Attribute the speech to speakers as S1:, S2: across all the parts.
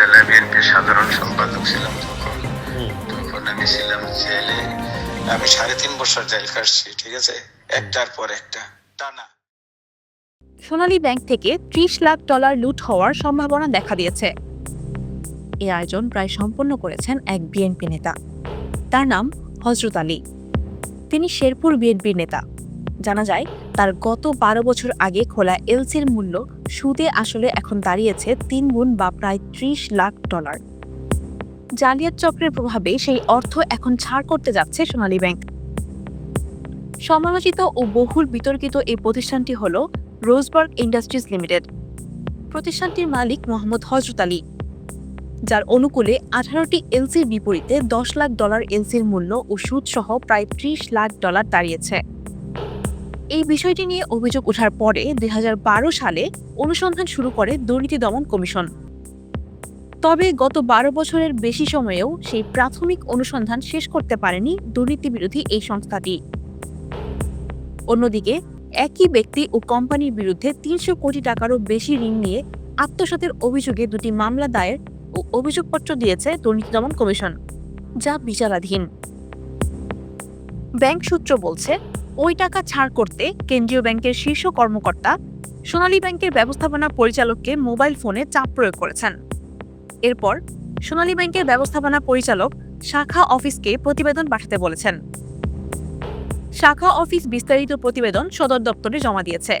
S1: জেলা বিএনপির সাধারণ সম্পাদক ছিলাম তখন। তখন আমি ছিলাম জেলে। আমি সাড়ে তিন বছর জেল কাটছি ঠিক আছে? একটার পর একটা টানা।
S2: সোনালী ব্যাংক থেকে ত্রিশ লাখ ডলার লুট হওয়ার সম্ভাবনা দেখা দিয়েছে। এই আয়োজন প্রায় সম্পন্ন করেছেন এক বিএনপি নেতা। তার নাম হজরত আলী। তিনি শেরপুর বিএনপির নেতা। জানা যায় তার গত বারো বছর আগে খোলা এলসির মূল্য সুদে আসলে এখন দাঁড়িয়েছে তিন গুণ বা প্রায় ত্রিশ লাখ ডলার। জালিয়াত চক্রের প্রভাবে সেই অর্থ এখন ছাড় করতে যাচ্ছে সোনালী ব্যাংক। সমালোচিত ও বহুল বিতর্কিত এই প্রতিষ্ঠানটি হল রোজবার্গ ইন্ডাস্ট্রিজ লিমিটেড। প্রতিষ্ঠানটির মালিক মোহাম্মদ হজরত আলী, যার অনুকূলে আঠারোটি এলসির বিপরীতে দশ লাখ ডলার এলসির মূল্য ও সুদ সহ প্রায় ত্রিশ লাখ ডলার দাঁড়িয়েছে। এই বিষয়টি নিয়ে অভিযোগ ওঠার পরে দুই হাজার বারো সালে অনুসন্ধান শুরু করে দুর্নীতি দমন কমিশন। তবে গত বারো বছরের বেশি সময়েও সেই প্রাথমিক অনুসন্ধান শেষ করতে পারেনি দুর্নীতি বিরোধী এই সংস্থাটি। অন্যদিকে, একই ব্যক্তি ও কোম্পানির বিরুদ্ধে তিনশো কোটি টাকারও বেশি ঋণ নিয়ে আত্মসাতের অভিযোগে দুটি মামলা দায়ের ও অভিযোগপত্র দিয়েছে দুর্নীতি দমন কমিশন, যা বিচারাধীন। ব্যাংক সূত্র বলছে ওই টাকা ছাড় করতে কেন্দ্রীয় ব্যাংকের শীর্ষ কর্মকর্তা সোনালী ব্যাংকের ব্যবস্থাপনা পরিচালককে মোবাইল ফোনে চাপ প্রয়োগ করেছেন। এরপর সোনালী ব্যাংকের ব্যবস্থাপনা পরিচালক শাখা অফিসকে প্রতিবেদন পাঠাতে বলেছেন। শাখা অফিস বিস্তারিত প্রতিবেদন সদর দপ্তরে জমা দিয়েছে।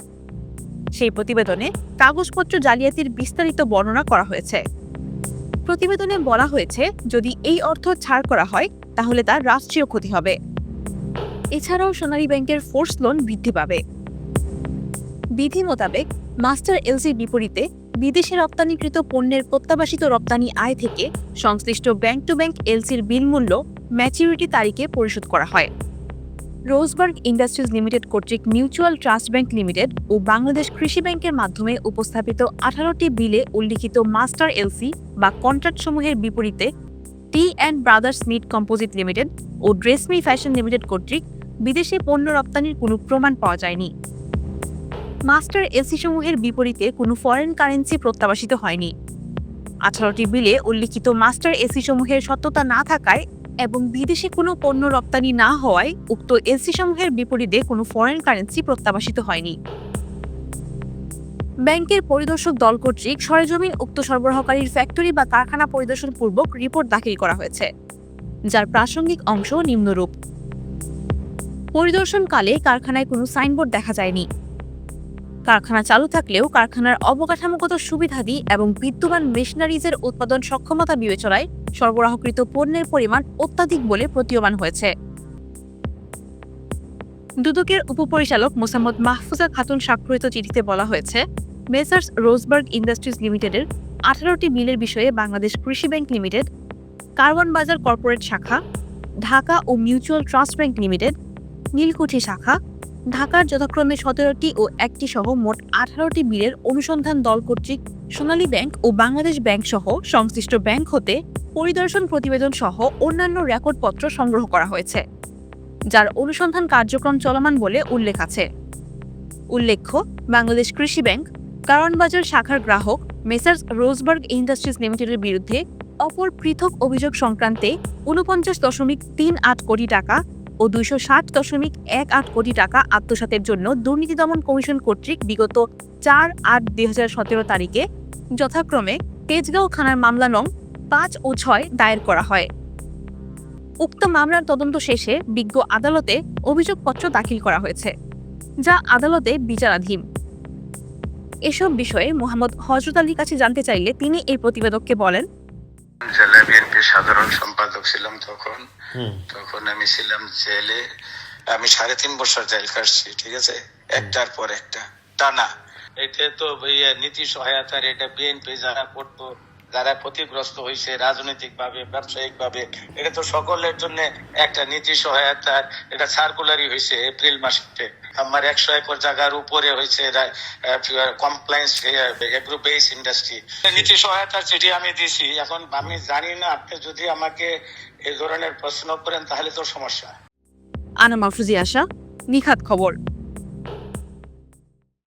S2: সেই প্রতিবেদনে কাগজপত্র জালিয়াতির বিস্তারিত বর্ণনা করা হয়েছে। প্রতিবেদনে বলা হয়েছে, যদি এই অর্থ ছাড় করা হয়, তাহলে তার রাষ্ট্রীয় ক্ষতি হবে। এছাড়াও সোনালী ব্যাংকের ফোর্স লোন বৃদ্ধি পাবে। বিধি মোতাবেক মাস্টার এলসির বিপরীতে বিদেশে রপ্তানিকৃত পণ্যের প্রত্যাবাসিত রপ্তানি আয় থেকে সংশ্লিষ্ট ব্যাংক টু ব্যাংক এলসির বিল মূল্য ম্যাচুরিটি তারিখে পরিশোধ করা হয়। রোজবার্গ ইন্ডাস্ট্রিজ লিমিটেড কর্তৃক মিউচুয়াল ট্রাস্ট ব্যাংক লিমিটেড ও বাংলাদেশ কৃষি ব্যাংকের মাধ্যমে উপস্থাপিত আঠারোটি বিলে উল্লিখিত মাস্টার এলসি বা কন্ট্রাক্ট সমূহের বিপরীতে T and brothers meet composite limited O dress me fashion limited কর্তৃক বিদেশে পণ্য রপ্তানির কোনো প্রমাণ পাওয়া যায়নি। মাস্টার এলসি সমূহের বিপরীতে কোনো ফরেন কারেন্সি প্রত্যাবাসিত হয়নি। আঠারোটি বিলে উল্লিখিত মাস্টার এসি সমূহের সত্যতা না থাকায় এবং বিদেশে কোনো পণ্য রপ্তানি না হওয়ায় উক্ত এলসি সমূহের বিপরীতে কোনো ফরেন কারেন্সি প্রত্যাবাসিত হয়নি। ব্যাংকের পরিদর্শক দল কর্তৃক সরেজমিন উক্ত সরবরাহকারীর ফ্যাক্টরি বা কারখানা পরিদর্শন পূর্বক রিপোর্ট দাখিল করা হয়েছে, যার প্রাসঙ্গিক অংশ নিম্নরূপ। পরিদর্শনকালে কারখানায় কোনো সাইনবোর্ড দেখা যায়নি। কারখানা চালু থাকলেও কারখানার অবকাঠামোগত সুবিধাদি এবং বিদ্যমান মেশিনারিজের উৎপাদন সক্ষমতা বিবেচনায় সরবরাহকৃত পণ্যের পরিমাণ অত্যাধিক বলে প্রতীয়মান হয়েছে। দুদকের উপপরিচালক মোসাম্মদ মাহফুজা খাতুন স্বাক্ষরিত চিঠিতে বলা হয়েছে, মেসার্স রোজবার্গ ইন্ডাস্ট্রিজ লিমিটেডের আঠারোটি মিলের বিষয়ে বাংলাদেশ কৃষি bank limited Karwan Bazar corporate শাখা, ঢাকা ও mutual trust bank limited Nilkuthi শাখা, ঢাকার যথাক্রমে সতেরোটি ও একটি সহ মোট আঠারোটি বিলের অনুসন্ধান দল কর্তৃক সোনালী ব্যাংক ও বাংলাদেশ ব্যাংক সহ সংশ্লিষ্ট ব্যাংক হতে পরিদর্শন প্রতিবেদন সহ অন্যান্য রেকর্ডপত্র সংগ্রহ করা হয়েছে, যার অনুসন্ধান কার্যক্রম চলমান বলে উল্লেখ আছে। উল্লেখ্য, বাংলাদেশ কৃষি ব্যাংক কারণবাজার শাখার গ্রাহক মেসার্স রোজবার্গ ইন্ডাস্ট্রিজ লিমিটেডের বিরুদ্ধে অপর পৃথক অভিযোগ সংক্রান্তে উনপঞ্চাশ দশমিক তিন আট কোটি টাকা ও দুইশো ষাট দশমিক এক আট কোটি টাকা আত্মসাতের জন্য দুর্নীতি দমন কমিশন কর্তৃক বিগত চার আট দুই হাজার সতেরো তারিখে যথাক্রমে তেজগাঁও থানার মামলা নং পাঁচ ও ছয় দায়ের করা হয়। উক্ত মামলার তদন্ত শেষে বিজ্ঞ আদালতে অভিযোগপত্র দাখিল করা হয়েছে, যা আদালতে বিচারাধীন। এসব বিষয়ে মোহাম্মদ হজরত আলীর কাছে জানতে চাইলে তিনি এই প্রতিবেদককে বলেন
S1: জেলা সাধারণ সম্পাদক ছিলাম তখন তখন আমি ছিলাম জেলে। আমি সাড়ে তিন বছর জেল কাটছি ঠিক আছে? একটার পর একটা টানা। এতে তো ইয়ে নীতি সহায়তার এটা বিএনপি যারা করতো যারা ক্ষতিগ্রস্ত হয়েছে রাজনৈতিক ভাবে ব্যবসায়িক ভাবে এটা তো সকলের জন্য একটা নীতি সহায়তার এটা সার্কুলারই হয়েছে এপ্রিল মাসে। আমার একশো একর জায়গার উপরে হয়েছে কমপ্লায়েন্স এগ্রো বেস ইন্ডাস্ট্রি নীতি সহায়তার চিঠি আমি দিছি। এখন আমি জানি না, আপনি যদি আমাকে এই ধরনের প্রশ্ন করেন, তাহলে তো সমস্যা।
S2: আনা আশা, নিখাত খবর।